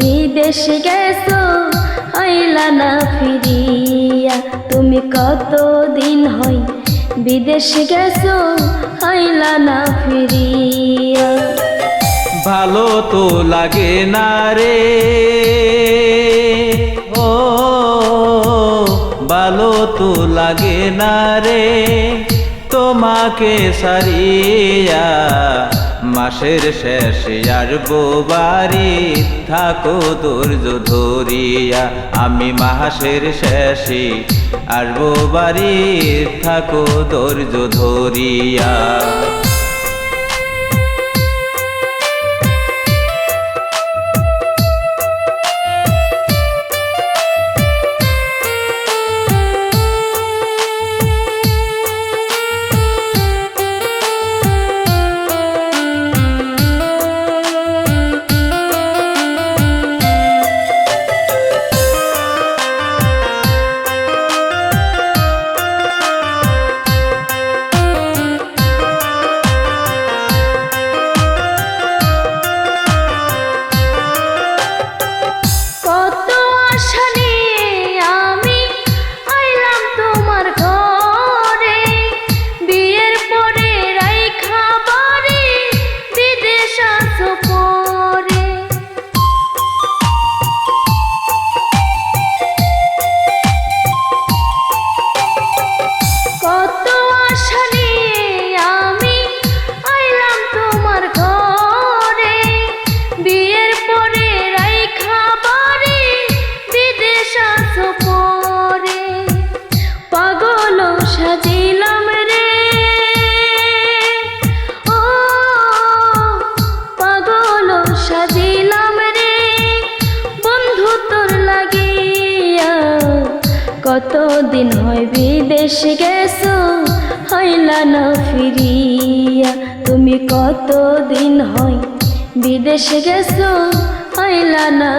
বিদেশে গেছো আইলা না ফিরিয়া। তুমি কত দিন হয় বিদেশে গেছো আইলা না ফিরিয়া। ভালো তো লাগে না রে। ও, ভালো তো লাগে না রে। তোমাকে সারিয়া মাসের শেষে আসব বাড়ি। থাকো ধৈর্য ধরিয়া, আমি মাসের শেষে আসব বাড়ি। থাকো ধৈর্য ধরিয়া। কতদিন হয় বিদেশ গেছো? হইলা না ফিরিয়া। তুমি কতদিন হয় বিদেশ গেছো? হইলা না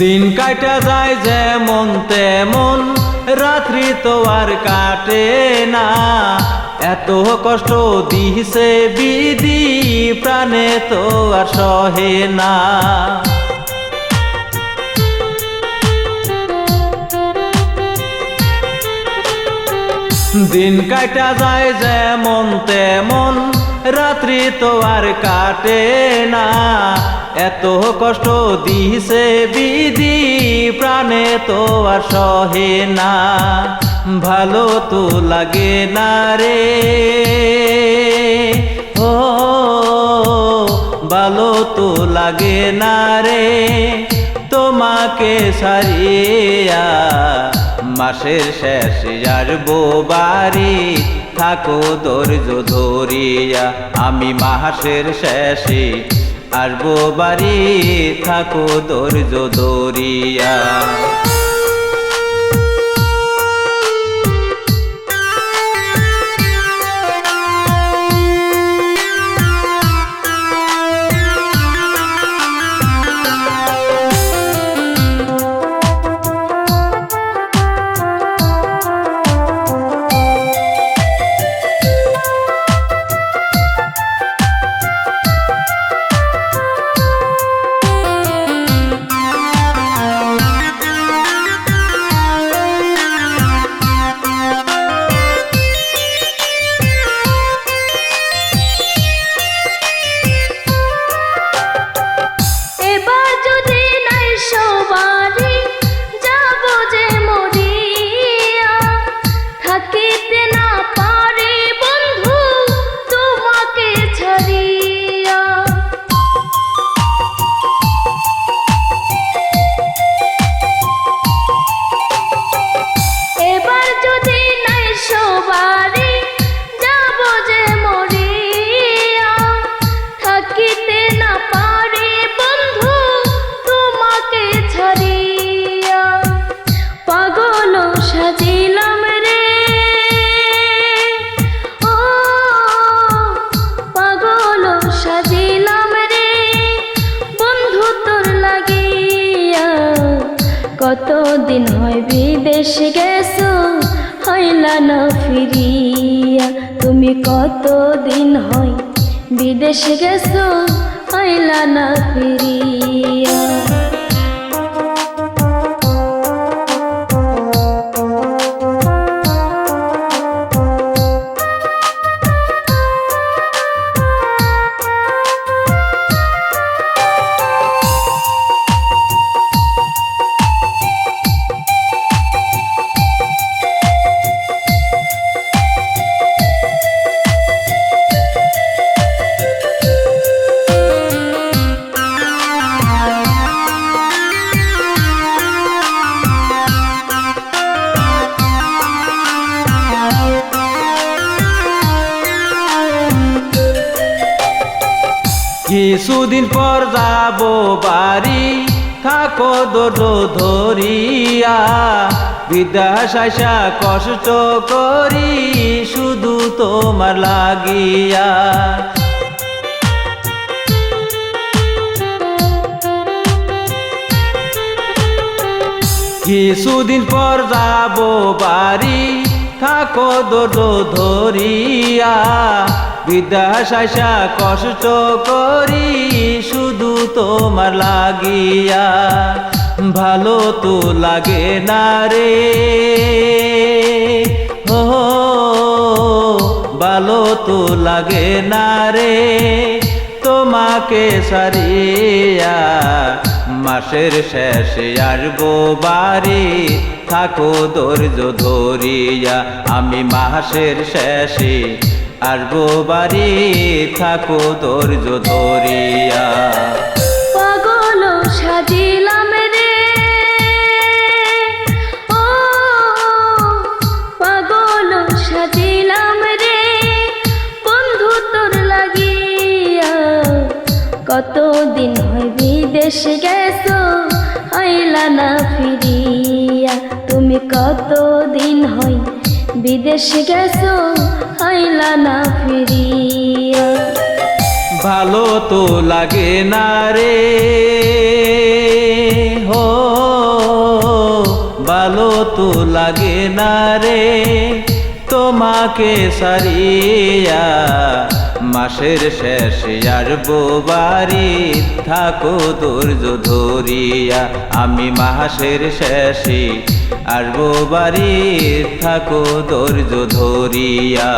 দিন কাটা যায় যেমন তেমন, রাত্রি তো আর কাটে না। এত কষ্ট দিছে বিধি, প্রাণে তো আর সহে না। দিন কাটা যায় যেমন তেমন রাত্রি তো আর কাটে না। এত কষ্ট দিছে বিধি, প্রাণে তো আর সহে না। ভালো তো লাগে না রে। ও, ভালো তো লাগে না রে। তোমাকে সারিয়া মাসের শেষে আসব বাড়ি থাকো ধৈর্য ধরিয়া আমি মাসের শেষে আসব বাড়ি। থাকো ধৈর্য ধরিয়া। বিদেশ গেছো? হইলা না ফিরিয়া। তুমি কত দিন হয় বিদেশ গেছো? হইলা না ফিরিয়া। কিছুদিন পর যাব বাড়ি, থাকো দোটো ধরিয়া। বিদ্যাস আশা কষ্ট করি, শুধু তোমার লাগিয়া। কিছুদিন পর যাব বাড়ি, থাকো দোটো ধরিয়া। বিদ্যাস আশা কষ্ট করি, শুধু তোমার লাগিয়া ভালো তো লাগে না রে। হো ভালো তো লাগে না রে। তোমাকে সারিয়া মাসের শেষে আসব বাড়ি, থাকো ধৈর্য ধরিয়া, আমি মাসের শেষে আসব বাড়ি থাকো ধৈর্য ধরিয়া। পাগল সাজিলাম রে। ও, পাগল সাজিলাম রে। বন্ধু তোর লাগিয়া কতদিন হয় বিদেশ গেছো আইলা না ফিরিয়া। তুমি কতদিন হয় বিদেশ গেছো, আইলা না ফিরিয়া। ভালো তো লাগে না রে, হো, ভালো তো লাগে না রে। তোমাকে সারিয়া, মাসের শেষে আর বাড়ি থাকো ধৈর্য ধরিয়া। আমি মাসের শেষে আর বাড়ি থাকো ধৈর্য ধরিয়া।